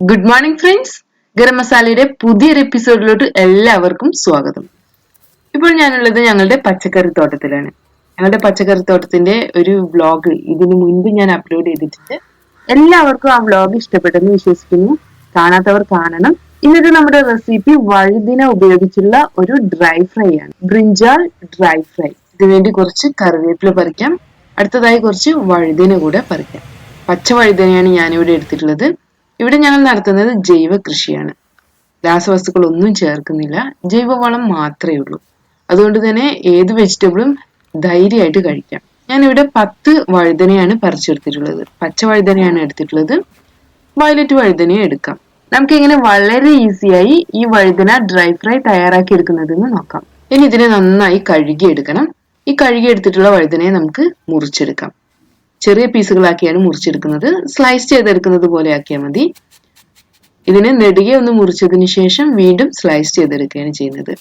Good morning friends garam മസാലയുടെ പുതിയൊരു എപ്പിസോഡിലോട്ട് എല്ലാവർക്കും സ്വാഗതം. ഇപ്പോൾ ഞാനുള്ളത് ഞങ്ങളുടെ പച്ചക്കറി തോട്ടത്തിലാണ്. ഞങ്ങളുടെ പച്ചക്കറി തോട്ടത്തിന്റെ ഒരു വ്ലോഗ് ഇതിനു മുൻപ് ഞാൻ അപ്ലോഡ് ചെയ്തിട്ടുണ്ട്. എല്ലാവർക്കും ആ വ്ലോഗ് ഇഷ്ടപ്പെട്ടെന്ന് വിശ്വസിക്കുന്നു. കാണാത്തവർ കാണണം. ഇന്നത്തെ നമ്മുടെ റെസിപ്പി വഴുതിന ഉപയോഗിച്ചുള്ള ഒരു ഡ്രൈ ഫ്രൈ ആണ്. ബ്രിഞ്ചാൾ ഡ്രൈ ഫ്രൈ ഇതിനുവേണ്ടി കുറച്ച് കറിവേപ്പില പറിക്കാം. അടുത്തതായി കുറച്ച് വഴുതിന കൂടെ പറിക്കാം. പച്ച വഴുതനയാണ് ഞാനിവിടെ എടുത്തിട്ടുള്ളത്. ഇവിടെ ഞങ്ങൾ നടത്തുന്നത് ജൈവ കൃഷിയാണ്. രാസവസ്തുക്കൾ ഒന്നും ചേർക്കുന്നില്ല. ജൈവവളം മാത്രമേ ഉള്ളൂ. അതുകൊണ്ട് തന്നെ ഏത് വെജിറ്റബിളും ധൈര്യമായിട്ട് കഴിക്കാം. ഞാനിവിടെ പത്ത് വഴുതനയാണ് പറിച്ചെടുത്തിട്ടുള്ളത്. പച്ച വഴുതനയാണ് എടുത്തിട്ടുള്ളത്. വയലറ്റ് വഴുതനയും എടുക്കാം. നമുക്ക് എങ്ങനെ വളരെ ഈസിയായി ഈ വഴുതന ഡ്രൈ ഫ്രൈ തയ്യാറാക്കി എടുക്കുന്നതെന്ന് നോക്കാം. ഇനി ഇതിനെ നന്നായി കഴുകിയെടുക്കണം. ഈ കഴുകിയെടുത്തിട്ടുള്ള വഴുതനയെ നമുക്ക് മുറിച്ചെടുക്കാം. ചെറിയ പീസുകളാക്കിയാണ് മുറിച്ചെടുക്കുന്നത്. സ്ലൈസ് ചെയ്തെടുക്കുന്നത് പോലെ ആക്കിയാൽ മതി. ഇതിനെ നെടുകെ ഒന്ന് മുറിച്ചതിന് ശേഷം വീണ്ടും സ്ലൈസ് ചെയ്തെടുക്കുകയാണ് ചെയ്യുന്നത്.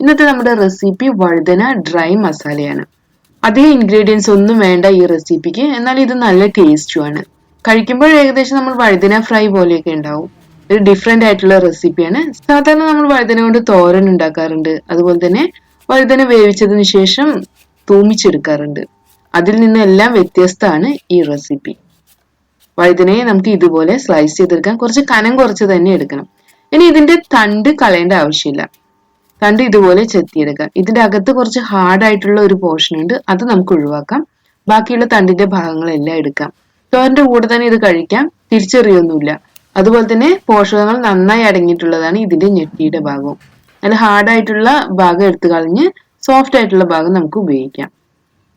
ഇന്നത്തെ നമ്മുടെ റെസിപ്പി വഴുതന ഡ്രൈ മസാലയാണ്. അധികം ഇൻഗ്രീഡിയൻസ് ഒന്നും വേണ്ട ഈ റെസിപ്പിക്ക്. എന്നാൽ ഇത് നല്ല ടേസ്റ്റുമാണ് കഴിക്കുമ്പോൾ ഏകദേശം നമ്മൾ വഴുതന ഫ്രൈ പോലെയൊക്കെ ഉണ്ടാവും. ഒരു ഡിഫറെന്റ് ആയിട്ടുള്ള റെസിപ്പിയാണ്. സാധാരണ നമ്മൾ വഴുതന കൊണ്ട് തോരൻ ഉണ്ടാക്കാറുണ്ട്. അതുപോലെ തന്നെ വഴുതന വേവിച്ചതിന് ശേഷം തൂമിച്ചെടുക്കാറുണ്ട്. അതിൽ നിന്ന് എല്ലാം വ്യത്യസ്തമാണ് ഈ റെസിപ്പി വഴുതനയെ നമുക്ക് ഇതുപോലെ സ്ലൈസ് ചെയ്തെടുക്കാം. കുറച്ച് കനം കുറച്ച് തന്നെ എടുക്കണം. ഇനി ഇതിന്റെ തണ്ട് കളയേണ്ട ആവശ്യമില്ല. തണ്ട് ഇതുപോലെ ചെത്തിയെടുക്കാം. ഇതിന്റെ അകത്ത് കുറച്ച് ഹാർഡ് ആയിട്ടുള്ള ഒരു പോർഷൻ ഉണ്ട്. അത് നമുക്ക് ഒഴിവാക്കാം. ബാക്കിയുള്ള തണ്ടിന്റെ ഭാഗങ്ങളെല്ലാം എടുക്കാം. തോരന്റെ കൂടെ തന്നെ ഇത് കഴിക്കാം. തിരിച്ചറിയൊന്നുമില്ല. അതുപോലെ തന്നെ പോഷകങ്ങൾ നന്നായി അടങ്ങിയിട്ടുള്ളതാണ് ഇതിന്റെ ഞെട്ടിയുടെ ഭാഗവും. ഹാർഡ് ആയിട്ടുള്ള ഭാഗം എടുത്തു കളഞ്ഞ് സോഫ്റ്റ് ആയിട്ടുള്ള ഭാഗം നമുക്ക് ഉപയോഗിക്കാം.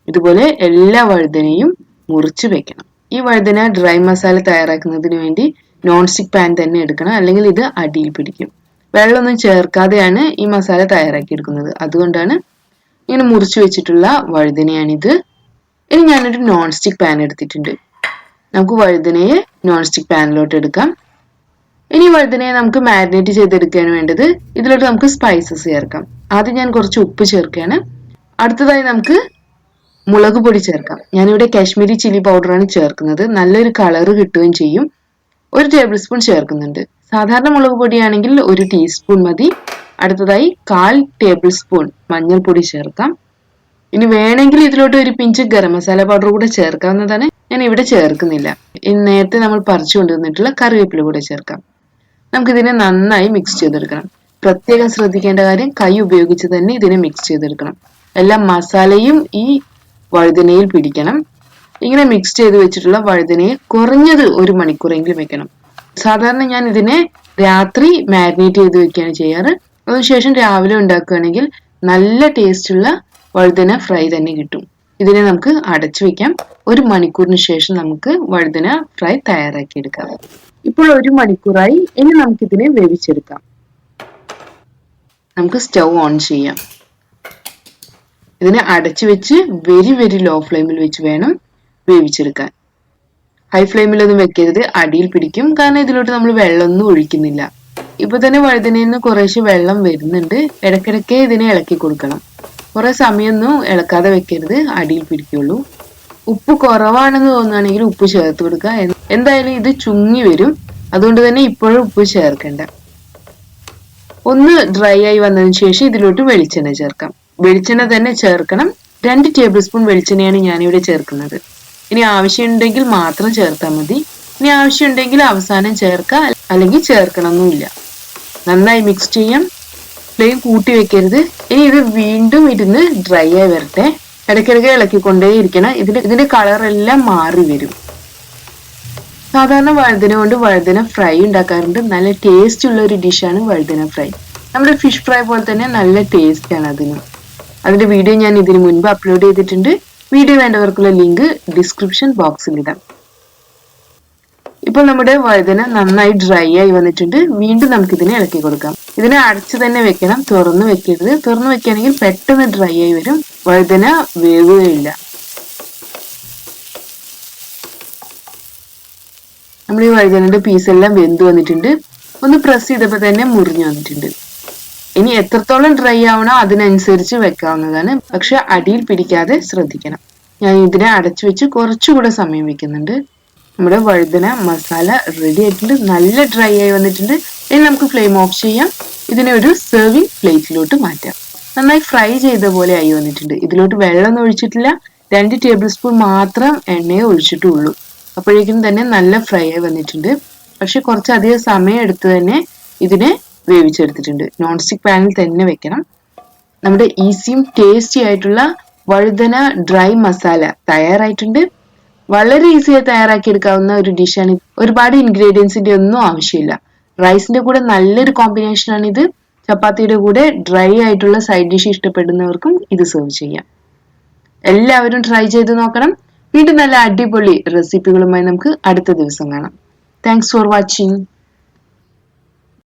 ഇതുപോലെ എല്ലാ വഴുതനയും മുറിച്ച് വെക്കണം. ഈ വഴുതന ഡ്രൈ മസാല തയ്യാറാക്കുന്നതിന് വേണ്ടി നോൺ സ്റ്റിക് പാൻ തന്നെ എടുക്കണം. അല്ലെങ്കിൽ ഇത് അടിയിൽ പിടിക്കും. വെള്ളമൊന്നും ചേർക്കാതെയാണ് ഈ മസാല തയ്യാറാക്കി എടുക്കുന്നത് അതുകൊണ്ടാണ് ഇങ്ങനെ മുറിച്ച് വെച്ചിട്ടുള്ള വഴുതനയാണിത്. ഇനി ഞാനൊരു നോൺ സ്റ്റിക് പാൻ എടുത്തിട്ടുണ്ട്. നമുക്ക് വഴുതനയെ നോൺ സ്റ്റിക് പാനിലോട്ട് എടുക്കാം. ഇനി വഴുതനയെ നമുക്ക് മാരിനേറ്റ് ചെയ്തെടുക്കാൻ വേണ്ടത് ഇതിലോട്ട് നമുക്ക് സ്പൈസസ് ചേർക്കാം. ആദ്യം ഞാൻ കുറച്ച് ഉപ്പ് ചേർക്കുകയാണ്. അടുത്തതായി നമുക്ക് മുളക് പൊടി ചേർക്കാം. ഞാനിവിടെ കാശ്മീരി ചില്ലി പൗഡറാണ് ചേർക്കുന്നത്. നല്ലൊരു കളറ് കിട്ടുകയും ചെയ്യും. ഒരു ടേബിൾ സ്പൂൺ ചേർക്കുന്നുണ്ട്. സാധാരണ മുളക് പൊടിയാണെങ്കിൽ ഒരു ടീസ്പൂൺ മതി. അടുത്തതായി കാൽ ടേബിൾ സ്പൂൺ മഞ്ഞൾപ്പൊടി ചേർക്കാം. ഇനി വേണമെങ്കിൽ ഇതിലോട്ട് ഒരു പിഞ്ച് ഗരം മസാല പൗഡർ കൂടെ ചേർക്കാവുന്നതാണ്. ഞാൻ ഇവിടെ ചേർക്കുന്നില്ല നേരത്തെ നമ്മൾ പറിച്ചു കൊണ്ടുവന്നിട്ടുള്ള കറിവേപ്പില കൂടെ ചേർക്കാം. നമുക്കിതിനെ നന്നായി മിക്സ് ചെയ്തെടുക്കണം. പ്രത്യേകം ശ്രദ്ധിക്കേണ്ട കാര്യം കൈ ഉപയോഗിച്ച് തന്നെ ഇതിനെ മിക്സ് ചെയ്തെടുക്കണം. എല്ലാ മസാലയും ഈ വഴുതനയിൽ പിടിക്കണം. ഇങ്ങനെ മിക്സ് ചെയ്ത് വെച്ചിട്ടുള്ള വഴുതനയെ കുറഞ്ഞത് ഒരു മണിക്കൂറെങ്കിലും വെക്കണം. സാധാരണ ഞാൻ ഇതിനെ രാത്രി മാരിനേറ്റ് ചെയ്ത് വെക്കുകയാണ് ചെയ്യാറ്. അതിനുശേഷം രാവിലെ ഉണ്ടാക്കുകയാണെങ്കിൽ നല്ല ടേസ്റ്റുള്ള വഴുതന ഫ്രൈ തന്നെ കിട്ടും. ഇതിനെ നമുക്ക് അടച്ചു വെക്കാം. ഒരു മണിക്കൂറിന് ശേഷം നമുക്ക് വഴുതന ഫ്രൈ തയ്യാറാക്കി എടുക്കാം. ഇപ്പോൾ ഒരു മണിക്കൂറായി. ഇനി നമുക്കിതിനെ വേവിച്ചെടുക്കാം. നമുക്ക് സ്റ്റൗ ഓൺ ചെയ്യാം. ഇതിനെ അടച്ചു വെച്ച് വെരി വെരി ലോ ഫ്ലെയിമിൽ വെച്ച് വേണം വേവിച്ചെടുക്കാൻ. ഹൈ ഫ്ലെയിമിലൊന്നും വെക്കരുത്. അടിയിൽ പിടിക്കും. കാരണം ഇതിലോട്ട് നമ്മൾ വെള്ളമൊന്നും ഒഴിക്കുന്നില്ല. ഇപ്പൊ തന്നെ വഴുതനയിൽ നിന്ന് കുറേശ്ശെ വെള്ളം വരുന്നുണ്ട്. ഇടയ്ക്കിടയ്ക്ക് ഇതിനെ ഇളക്കി കൊടുക്കണം. കുറെ സമയമൊന്നും ഇളക്കാതെ വെക്കരുത്. അടിയിൽ പിടിക്കുള്ളൂ. ഉപ്പ് കുറവാണെന്ന് തോന്നുകയാണെങ്കിൽ ഉപ്പ് ചേർത്ത് കൊടുക്കുക. എന്തായാലും ഇത് ചുങ്ങി വരും. അതുകൊണ്ട് തന്നെ ഇപ്പോഴും ഉപ്പ് ചേർക്കണ്ട. ഒന്ന് ഡ്രൈ ആയി വന്നതിന് ശേഷം ഇതിലോട്ട് വെളിച്ചെണ്ണ ചേർക്കാം. വെളിച്ചെണ്ണ തന്നെ ചേർക്കണം. രണ്ട് ടേബിൾ സ്പൂൺ വെളിച്ചെണ്ണയാണ് ഞാനിവിടെ ചേർക്കുന്നത്. ഇനി ആവശ്യമുണ്ടെങ്കിൽ മാത്രം ചേർത്താൽ മതി. ഇനി ആവശ്യമുണ്ടെങ്കിൽ അവസാനം ചേർക്കുക. അല്ലെങ്കിൽ ചേർക്കണമെന്നില്ല നന്നായി മിക്സ് ചെയ്യാം. ഫ്ലെയിം കൂട്ടി വെക്കരുത്. ഇനി ഇത് വീണ്ടും ഇരുന്ന് ഡ്രൈ ആയി വരട്ടെ. ഇടയ്ക്കിടയ്ക്ക് ഇളക്കിക്കൊണ്ടേ ഇരിക്കണം. ഇതിന്റെ ഇതിന്റെ കളറെല്ലാം മാറി വരും. സാധാരണ വഴുതന കൊണ്ട് വഴുതന ഫ്രൈ ഉണ്ടാക്കാറുണ്ട്. നല്ല ടേസ്റ്റ് ഉള്ള ഒരു ഡിഷാണ് വഴുതന ഫ്രൈ നമ്മുടെ ഫിഷ് ഫ്രൈ പോലെ തന്നെ നല്ല ടേസ്റ്റ് ആണ് അതിന്. അതിന്റെ വീഡിയോ ഞാൻ ഇതിനു മുൻപ് അപ്ലോഡ് ചെയ്തിട്ടുണ്ട്. വീഡിയോ വേണ്ടവർക്കുള്ള ലിങ്ക് ഡിസ്ക്രിപ്ഷൻ ബോക്സിൽ ഇടാം. ഇപ്പോൾ നമ്മുടെ വഴുതന നന്നായി ഡ്രൈ ആയി വന്നിട്ടുണ്ട്. വീണ്ടും നമുക്ക് ഇതിനെ ഇളക്കി കൊടുക്കാം. ഇതിനെ അടച്ചു തന്നെ വെക്കണം. തുറന്നു വെക്കരുത്. തുറന്നു വെക്കുകയാണെങ്കിൽ പെട്ടെന്ന് ഡ്രൈ ആയി വരും. വഴുതന വേവുകയില്ല. നമ്മൾ ഈ വഴുതനയുടെ പീസ് എല്ലാം വെന്ത് വന്നിട്ടുണ്ട്. ഒന്ന് പ്രസ് ചെയ്തപ്പോൾ തന്നെ മുറിഞ്ഞു വന്നിട്ടുണ്ട്. ഇനി എത്രത്തോളം ഡ്രൈ ആവണോ അതിനനുസരിച്ച് വെക്കാവുന്നതാണ്. പക്ഷെ അടിയിൽ പിടിക്കാതെ ശ്രദ്ധിക്കണം. ഞാൻ ഇതിനെ അടച്ചു വെച്ച് കുറച്ചുകൂടെ സമയം വെക്കുന്നുണ്ട്. നമ്മുടെ വഴുതന മസാല റെഡി ആയിട്ടുണ്ട്. നല്ല ഡ്രൈ ആയി വന്നിട്ടുണ്ട്. ഇനി നമുക്ക് ഫ്ലെയിം ഓഫ് ചെയ്യാം. ഇതിനെ ഒരു സെർവിങ് പ്ലേറ്റിലോട്ട് മാറ്റാം. നന്നായി ഫ്രൈ ചെയ്ത പോലെ ആയി വന്നിട്ടുണ്ട്. ഇതിലോട്ട് വെള്ളം ഒഴിച്ചിട്ടില്ല. രണ്ട് ടേബിൾ സ്പൂൺ മാത്രം എണ്ണയെ ഒഴിച്ചിട്ടുള്ളൂ. അപ്പോഴേക്കും തന്നെ നല്ല ഫ്രൈ ആയി വന്നിട്ടുണ്ട്. പക്ഷെ കുറച്ചധികം സമയം എടുത്ത് തന്നെ ഇതിനെ വേവിച്ചെടുത്തിട്ടുണ്ട്. നോൺ സ്റ്റിക് പാനിൽ തന്നെ വെക്കണം. നമ്മുടെ ഈസിയും ടേസ്റ്റി ആയിട്ടുള്ള വഴുതന ഡ്രൈ മസാല തയ്യാറായിട്ടുണ്ട്. വളരെ ഈസിയായി തയ്യാറാക്കി എടുക്കാവുന്ന ഒരു ഡിഷാണ് ഒരുപാട് ഇൻഗ്രീഡിയൻസിന്റെ ഒന്നും ആവശ്യമില്ല. റൈസിന്റെ കൂടെ നല്ലൊരു കോമ്പിനേഷൻ ആണ് ഇത്. ചപ്പാത്തിയുടെ കൂടെ ഡ്രൈ ആയിട്ടുള്ള സൈഡ് ഡിഷ് ഇഷ്ടപ്പെടുന്നവർക്കും ഇത് സെർവ് ചെയ്യാം. എല്ലാവരും ട്രൈ ചെയ്ത് നോക്കണം. വീണ്ടും നല്ല അടിപൊളി റെസിപ്പികളുമായി നമുക്ക് അടുത്ത ദിവസം കാണാം. Thanks for watching